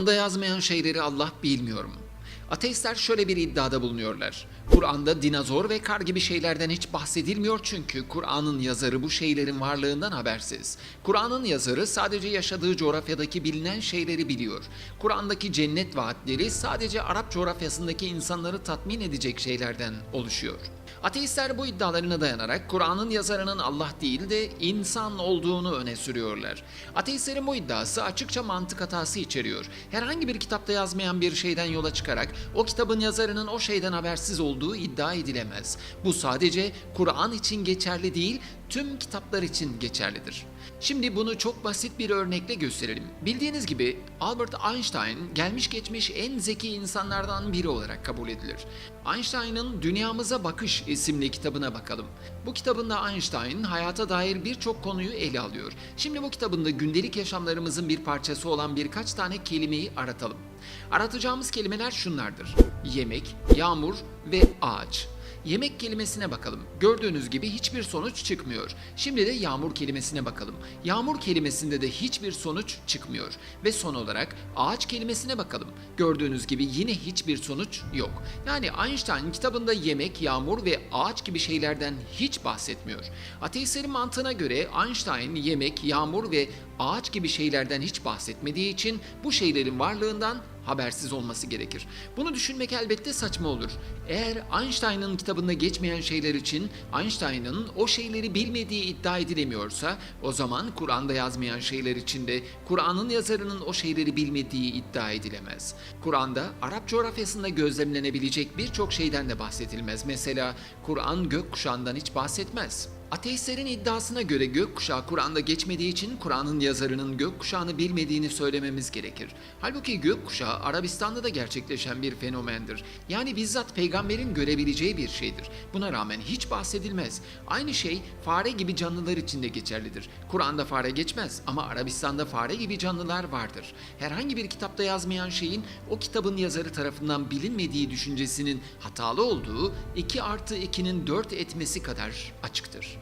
Kitabında yazmayan şeyleri Allah bilmiyor mu? Ateistler şöyle bir iddiada bulunuyorlar. Kur'an'da dinozor ve kar gibi şeylerden hiç bahsedilmiyor çünkü Kur'an'ın yazarı bu şeylerin varlığından habersiz. Kur'an'ın yazarı sadece yaşadığı coğrafyadaki bilinen şeyleri biliyor. Kur'an'daki cennet vaatleri sadece Arap coğrafyasındaki insanları tatmin edecek şeylerden oluşuyor. Ateistler bu iddialarına dayanarak Kur'an'ın yazarının Allah değil de insan olduğunu öne sürüyorlar. Ateistlerin bu iddiası açıkça mantık hatası içeriyor. Herhangi bir kitapta yazmayan bir şeyden yola çıkarak o kitabın yazarının o şeyden habersiz olduğu iddia edilemez. Bu sadece Kur'an için geçerli değil, tüm kitaplar için geçerlidir. Şimdi bunu çok basit bir örnekle gösterelim. Bildiğiniz gibi Albert Einstein gelmiş geçmiş en zeki insanlardan biri olarak kabul edilir. Einstein'ın Dünyamıza Bakış isimli kitabına bakalım. Bu kitabında Einstein hayata dair birçok konuyu ele alıyor. Şimdi bu kitabında gündelik yaşamlarımızın bir parçası olan birkaç tane kelimeyi aratalım. Aratacağımız kelimeler şunlardır. Yemek, yağmur ve ağaç. Yemek kelimesine bakalım. Gördüğünüz gibi hiçbir sonuç çıkmıyor. Şimdi de yağmur kelimesine bakalım. Yağmur kelimesinde de hiçbir sonuç çıkmıyor. Ve son olarak ağaç kelimesine bakalım. Gördüğünüz gibi yine hiçbir sonuç yok. Yani Einstein kitabında yemek, yağmur ve ağaç gibi şeylerden hiç bahsetmiyor. Ateistlerin mantığına göre Einstein yemek, yağmur ve ağaç gibi şeylerden hiç bahsetmediği için bu şeylerin varlığından habersiz olması gerekir. Bunu düşünmek elbette saçma olur. Eğer Einstein'ın kitabında geçmeyen şeyler için Einstein'ın o şeyleri bilmediği iddia edilemiyorsa o zaman Kur'an'da yazmayan şeyler için de Kur'an'ın yazarının o şeyleri bilmediği iddia edilemez. Kur'an'da Arap coğrafyasında gözlemlenebilecek birçok şeyden de bahsedilmez. Mesela Kur'an gökkuşağından hiç bahsetmez. Ateistlerin iddiasına göre gökkuşağı Kur'an'da geçmediği için Kur'an'ın yazarının gökkuşağını bilmediğini söylememiz gerekir. Halbuki gökkuşağı Arabistan'da da gerçekleşen bir fenomendir. Yani bizzat peygamberin görebileceği bir şeydir. Buna rağmen hiç bahsedilmez. Aynı şey fare gibi canlılar için de geçerlidir. Kur'an'da fare geçmez ama Arabistan'da fare gibi canlılar vardır. Herhangi bir kitapta yazmayan şeyin o kitabın yazarı tarafından bilinmediği düşüncesinin hatalı olduğu 2 artı 2'nin 4 etmesi kadar açıktır.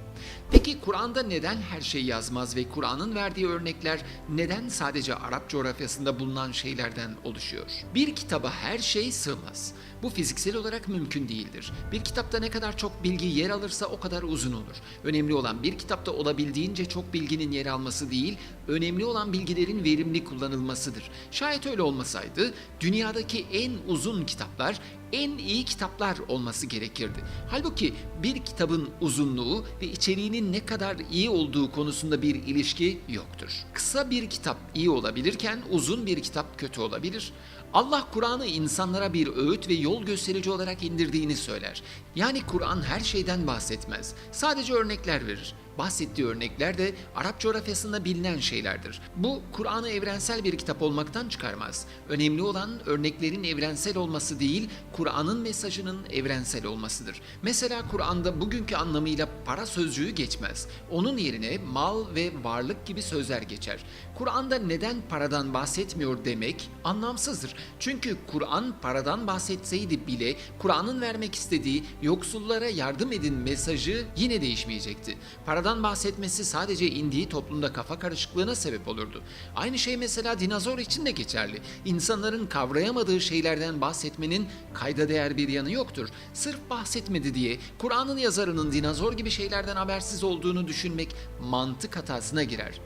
Peki Kur'an'da neden her şey yazmaz ve Kur'an'ın verdiği örnekler neden sadece Arap coğrafyasında bulunan şeylerden oluşuyor? Bir kitaba her şey sığmaz. Bu fiziksel olarak mümkün değildir. Bir kitapta ne kadar çok bilgi yer alırsa o kadar uzun olur. Önemli olan bir kitapta olabildiğince çok bilginin yer alması değil, önemli olan bilgilerin verimli kullanılmasıdır. Şayet öyle olmasaydı dünyadaki en uzun kitaplar en iyi kitaplar olması gerekirdi. Halbuki bir kitabın uzunluğu ve içeriğinin ne kadar iyi olduğu konusunda bir ilişki yoktur. Kısa bir kitap iyi olabilirken uzun bir kitap kötü olabilir. Allah Kur'an'ı insanlara bir öğüt ve yol gösterici olarak indirdiğini söyler. Yani Kur'an her şeyden bahsetmez. Sadece örnekler verir. Bahsettiği örnekler de Arap coğrafyasında bilinen şeylerdir. Bu Kur'an'ı evrensel bir kitap olmaktan çıkarmaz. Önemli olan örneklerin evrensel olması değil, Kur'an'ın mesajının evrensel olmasıdır. Mesela Kur'an'da bugünkü anlamıyla para sözcüğü geçmez. Onun yerine mal ve varlık gibi sözler geçer. Kur'an'da neden paradan bahsetmiyor demek anlamsızdır. Çünkü Kur'an paradan bahsetseydi bile Kur'an'ın vermek istediği yoksullara yardım edin mesajı yine değişmeyecekti. Paradan bahsetmesi sadece indiği toplumda kafa karışıklığına sebep olurdu. Aynı şey mesela dinozor için de geçerli. İnsanların kavrayamadığı şeylerden bahsetmenin kayda değer bir yanı yoktur. Sırf bahsetmedi diye Kur'an'ın yazarının dinozor gibi şeylerden habersiz olduğunu düşünmek mantık hatasına girer.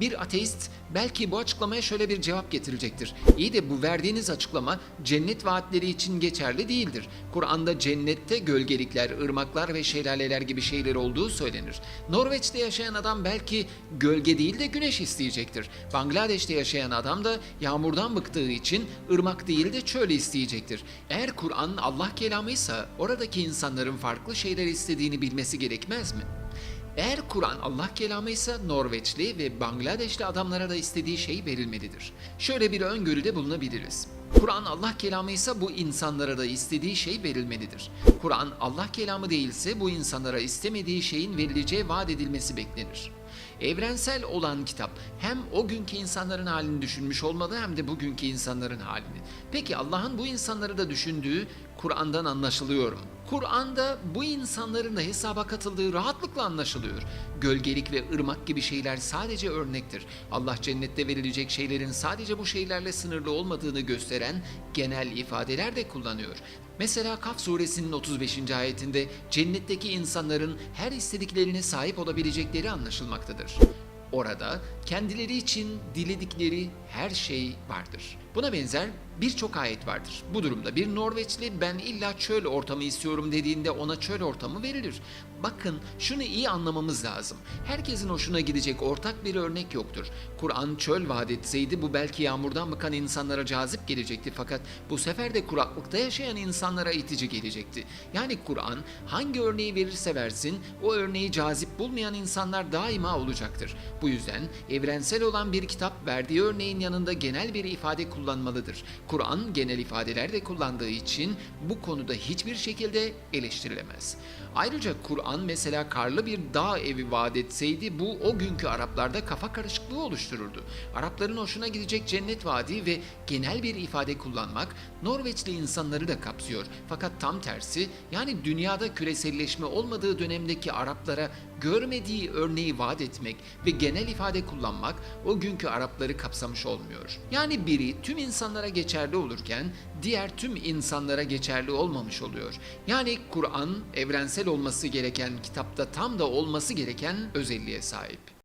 Bir ateist belki bu açıklamaya şöyle bir cevap getirecektir. İyi de bu verdiğiniz açıklama cennet vaatleri için geçerli değildir. Kur'an'da cennette gölgelikler, ırmaklar ve şelaleler gibi şeyler olduğu söylenir. Norveç'te yaşayan adam belki gölge değil de güneş isteyecektir. Bangladeş'te yaşayan adam da yağmurdan bıktığı için ırmak değil de çöl isteyecektir. Eğer Kur'an Allah kelamıysa oradaki insanların farklı şeyler istediğini bilmesi gerekmez mi? Eğer Kur'an Allah kelamı ise Norveçli ve Bangladeşli adamlara da istediği şey verilmelidir. Şöyle bir öngörüde bulunabiliriz. Kur'an Allah kelamı ise bu insanlara da istediği şey verilmelidir. Kur'an Allah kelamı değilse bu insanlara istemediği şeyin verileceği vaat edilmesi beklenir. Evrensel olan kitap hem o günkü insanların halini düşünmüş olmalı hem de bugünkü insanların halini. Peki Allah'ın bu insanları da düşündüğü Kur'an'dan anlaşılıyor mu? Kur'an'da bu insanların da hesaba katıldığı rahatlıkla anlaşılıyor. Gölgelik ve ırmak gibi şeyler sadece örnektir. Allah cennette verilecek şeylerin sadece bu şeylerle sınırlı olmadığını gösteren genel ifadeler de kullanıyor. Mesela Kaf suresinin 35. ayetinde cennetteki insanların her istediklerine sahip olabilecekleri anlaşılmaktadır. Orada kendileri için diledikleri her şey vardır. Buna benzer birçok ayet vardır. Bu durumda bir Norveçli ben illa çöl ortamı istiyorum dediğinde ona çöl ortamı verilir. Bakın şunu iyi anlamamız lazım. Herkesin hoşuna gidecek ortak bir örnek yoktur. Kur'an çöl vaat etseydi bu belki yağmurdan bıkan insanlara cazip gelecekti fakat bu sefer de kuraklıkta yaşayan insanlara itici gelecekti. Yani Kur'an hangi örneği verirse versin o örneği cazip bulmayan insanlar daima olacaktır. Bu yüzden evrensel olan bir kitap verdiği örneğin yanında genel bir ifade kullanmalıdır. Kur'an genel ifadeler de kullandığı için bu konuda hiçbir şekilde eleştirilemez. Ayrıca Kur'an mesela karlı bir dağ evi vaat etseydi bu o günkü Araplarda kafa karışıklığı oluştururdu. Arapların hoşuna gidecek cennet vaadi ve genel bir ifade kullanmak Norveçli insanları da kapsıyor. Fakat tam tersi yani dünyada küreselleşme olmadığı dönemdeki Araplara görmediği örneği vaat etmek ve genel ifade kullanmak o günkü Arapları kapsamış olmuyor. Yani biri tüm insanlara geçerli olurken diğer tüm insanlara geçerli olmamış oluyor. Yani Kur'an evrensel olması gereken kitapta tam da olması gereken özelliğe sahip.